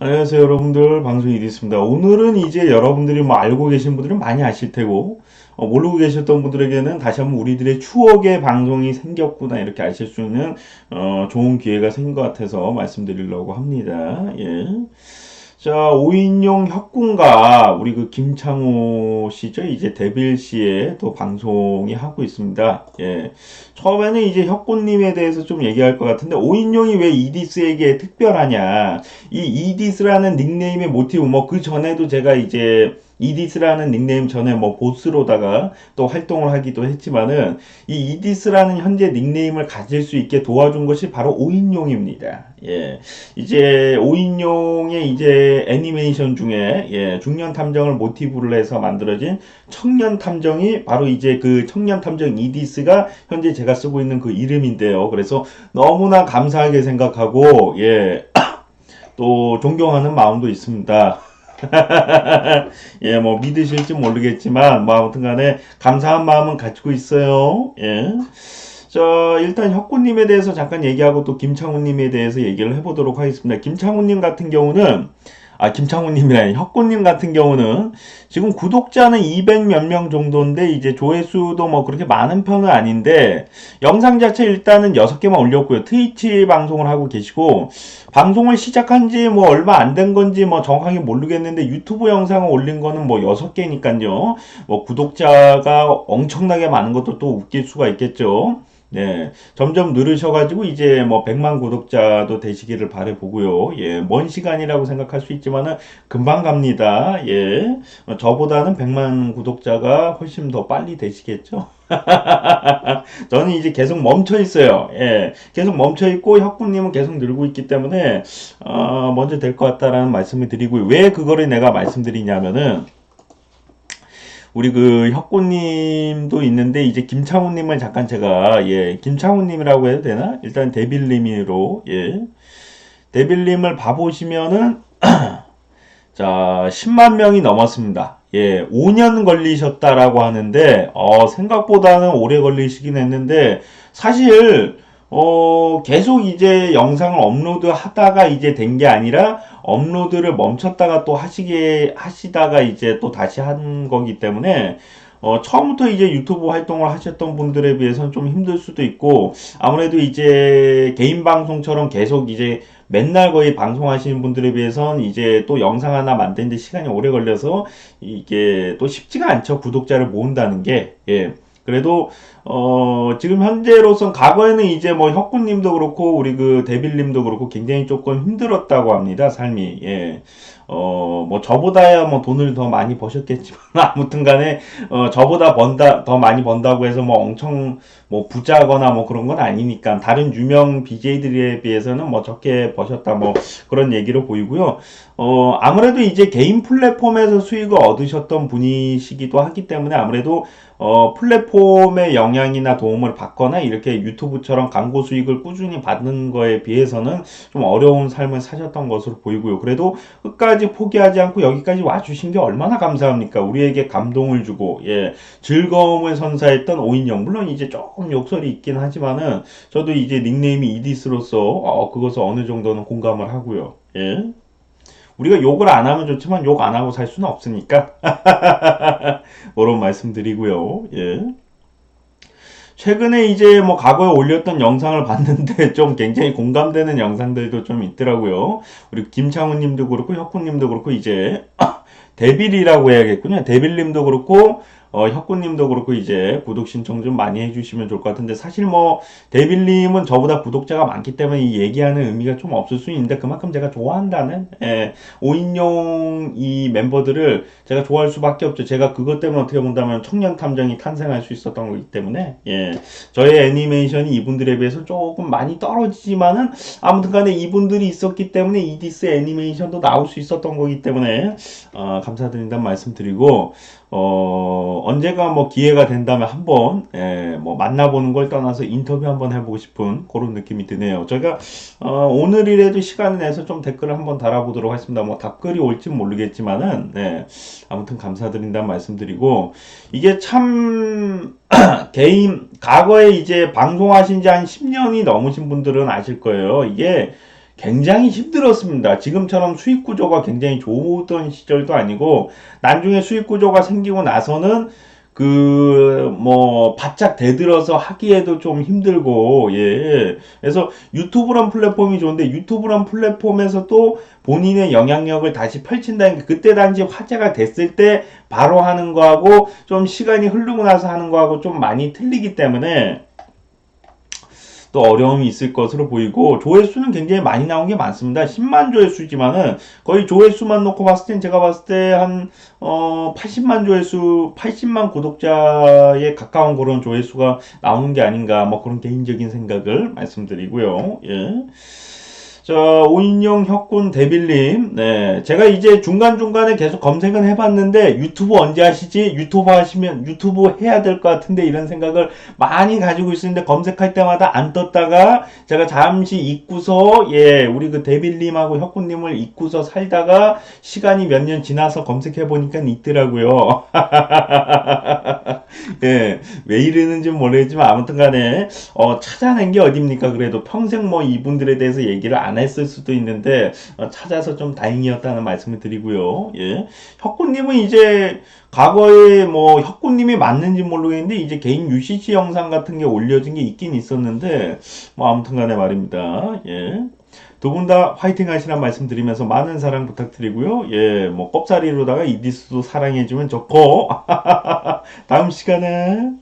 안녕하세요 여러분들 방송이 있습니다. 오늘은 이제 여러분들이 뭐 알고 계신 분들은 많이 아실 테고 어, 모르고 계셨던 분들에게는 다시 한번 우리들의 추억의 방송이 생겼구나 이렇게 아실 수 있는 어, 좋은 기회가 생긴 것 같아서 말씀드리려고 합니다. 예. 자, 5인용 협군가 우리 그 김창호 씨죠. 이제 데빌 씨의 또 방송이 하고 있습니다. 예. 처음에는 이제 협군님에 대해서 좀 얘기할 것 같은데 5인용이 왜 이디스에게 특별하냐. 이 이디스라는 닉네임의 모티브 뭐 그 전에도 제가 이제 이디스라는 닉네임 전에 뭐 보스로다가 또 활동을 하기도 했지만은 이 이디스라는 현재 닉네임을 가질 수 있게 도와준 것이 바로 5인용입니다. 예. 이제 5인용의 이제 애니메이션 중에 예, 중년 탐정을 모티브로 해서 만들어진 청년 탐정이 바로 이제 그 청년 탐정 이디스가 현재 제가 쓰고 있는 그 이름인데요. 그래서 너무나 감사하게 생각하고 예. 또 존경하는 마음도 있습니다. 예, 뭐 믿으실지 모르겠지만 뭐 아무튼 간에 감사한 마음은 가지고 있어요. 예. 자, 일단 혁구님에 대해서 잠깐 얘기하고 또 김창훈님에 대해서 얘기를 해보도록 하겠습니다. 김창훈님 같은 경우는 아, 김창훈님이라 혁구님 같은 경우는 지금 구독자는 200몇 명 정도인데 이제 조회수도 뭐 그렇게 많은 편은 아닌데 영상 자체 일단은 6개만 올렸고요. 트위치 방송을 하고 계시고 방송을 시작한 지 뭐 얼마 안 된 건지 뭐 정확하게 모르겠는데 유튜브 영상을 올린 거는 뭐 6개니까요. 뭐 구독자가 엄청나게 많은 것도 또 웃길 수가 있겠죠. 네, 점점 늘으셔가지고 이제 뭐 100만 구독자도 되시기를 바라보고요. 예, 먼 시간이라고 생각할 수 있지만은 금방 갑니다. 예, 어, 저보다는 100만 구독자가 훨씬 더 빨리 되시겠죠. 저는 이제 계속 멈춰 있어요. 예, 계속 멈춰 있고 혁군님은 계속 늘고 있기 때문에 어, 먼저 될 것 같다라는 말씀을 드리고요. 왜 그거를 내가 말씀드리냐면은. 우리 그 혁구님도 있는데 이제 김창훈님을 잠깐 제가 예 김창훈님이라고 해도 되나? 일단 데빌님으로 예. 데빌님을 봐보시면은 자 10만 명이 넘었습니다. 예 5년 걸리셨다라고 하는데 어 생각보다는 오래 걸리시긴 했는데 사실 어, 계속 이제 영상을 업로드 하다가 이제 된 게 아니라 업로드를 멈췄다가 또 하시게 하시다가 이제 또 다시 한 거기 때문에 어, 처음부터 이제 유튜브 활동을 하셨던 분들에 비해서는 좀 힘들 수도 있고 아무래도 이제 개인 방송처럼 계속 이제 맨날 거의 방송하시는 분들에 비해서는 이제 또 영상 하나 만드는데 시간이 오래 걸려서 이게 또 쉽지가 않죠. 구독자를 모은다는 게. 예. 그래도 어 지금 현재로선 과거에는 이제 뭐 혁구님도 그렇고 우리 그 데빌님도 그렇고 굉장히 조금 힘들었다고 합니다 삶이 예. 어, 뭐, 저보다야 뭐 돈을 더 많이 버셨겠지만, 아무튼 간에, 어, 저보다 번다, 더 많이 번다고 해서 뭐 엄청, 뭐, 부자거나 뭐 그런 건 아니니까, 다른 유명 BJ들에 비해서는 뭐 적게 버셨다, 뭐, 그런 얘기로 보이고요. 어, 아무래도 이제 개인 플랫폼에서 수익을 얻으셨던 분이시기도 하기 때문에 아무래도 어, 플랫폼의 영향이나 도움을 받거나 이렇게 유튜브처럼 광고 수익을 꾸준히 받는 거에 비해서는 좀 어려운 삶을 사셨던 것으로 보이고요. 그래도 끝까지 포기하지 않고 여기까지 와주신 게 얼마나 감사합니까? 우리에게 감동을 주고, 예, 즐거움을 선사했던 오인영. 물론 이제 조금 욕설이 있긴 하지만은 저도 이제 닉네임이 이디스로서 어, 그것을 어느 정도는 공감을 하고요. 예. 우리가 욕을 안 하면 좋지만 욕 안 하고 살 수는 없으니까. 그런 말씀 드리고요. 예. 최근에 이제 뭐 과거에 올렸던 영상을 봤는데 좀 굉장히 공감되는 영상들도 좀 있더라고요. 우리 김창훈 님도 그렇고 혁훈 님도 그렇고 이제 데빌이라고 해야겠군요. 데빌 님도 그렇고 어, 혁구님도 그렇고 이제 구독 신청 좀 많이 해주시면 좋을 것 같은데 사실 뭐 데빌님은 저보다 구독자가 많기 때문에 이 얘기하는 의미가 좀 없을 수 있는데 그만큼 제가 좋아한다는 예, 5인용 이 멤버들을 제가 좋아할 수밖에 없죠. 제가 그것 때문에 어떻게 본다면 청년 탐정이 탄생할 수 있었던 거기 때문에 예, 저의 애니메이션이 이분들에 비해서 조금 많이 떨어지지만은 아무튼간에 이분들이 있었기 때문에 이디스 애니메이션도 나올 수 있었던 거기 때문에 어, 감사드린다는 말씀드리고 어, 언제가 뭐 기회가 된다면 한번, 예, 뭐 만나보는 걸 떠나서 인터뷰 한번 해보고 싶은 그런 느낌이 드네요. 저희가, 어, 오늘이라도 시간을 내서 좀 댓글을 한번 달아보도록 하겠습니다. 뭐 답글이 올지 모르겠지만은, 네, 아무튼 감사드린다는 말씀드리고, 이게 참, 개인, 과거에 이제 방송하신 지 한 10년이 넘으신 분들은 아실 거예요. 이게, 굉장히 힘들었습니다. 지금처럼 수익 구조가 굉장히 좋던 시절도 아니고 나중에 수익 구조가 생기고 나서는 그 뭐 바짝 대들어서 하기에도 좀 힘들고 예 그래서 유튜브란 플랫폼이 좋은데 유튜브란 플랫폼에서 또 본인의 영향력을 다시 펼친다는 게 그때 당시 화제가 됐을 때 바로 하는 거하고 좀 시간이 흐르고 나서 하는 거하고 좀 많이 틀리기 때문에 또 어려움이 있을 것으로 보이고 조회수는 굉장히 많이 나온 게 많습니다. 10만 조회수지만은 거의 조회수만 놓고 봤을 땐 제가 봤을 때한 어, 80만 조회수, 80만 구독자에 가까운 그런 조회수가 나오는 게 아닌가 뭐 그런 개인적인 생각을 말씀드리고요. 예. 자, 오인영 혁군 데빌님. 네. 제가 이제 중간중간에 계속 검색은 해봤는데, 유튜브 언제 하시지? 유튜브 하시면, 유튜브 해야 될 것 같은데, 이런 생각을 많이 가지고 있었는데, 검색할 때마다 안 떴다가, 제가 잠시 잊고서, 예, 우리 그 데빌님하고 혁군님을 잊고서 살다가, 시간이 몇 년 지나서 검색해보니까 있더라고요. 예, 왜 이러는지 모르겠지만, 아무튼 간에, 어, 찾아낸 게 어딥니까? 그래도 평생 뭐 이분들에 대해서 얘기를 안 했을 수도 있는데 어, 찾아서 좀 다행이었다는 말씀을 드리고요. 예. 혁구님은 이제 과거에 뭐 혁구님이 맞는지 모르겠는데 이제 개인 UCC 영상 같은 게 올려진 게 있긴 있었는데 뭐 아무튼 간에 말입니다. 예. 두 분 다 화이팅 하시란 말씀 드리면서 많은 사랑 부탁드리고요. 예, 뭐 껍살이로다가 이디스도 사랑해주면 좋고 다음 시간에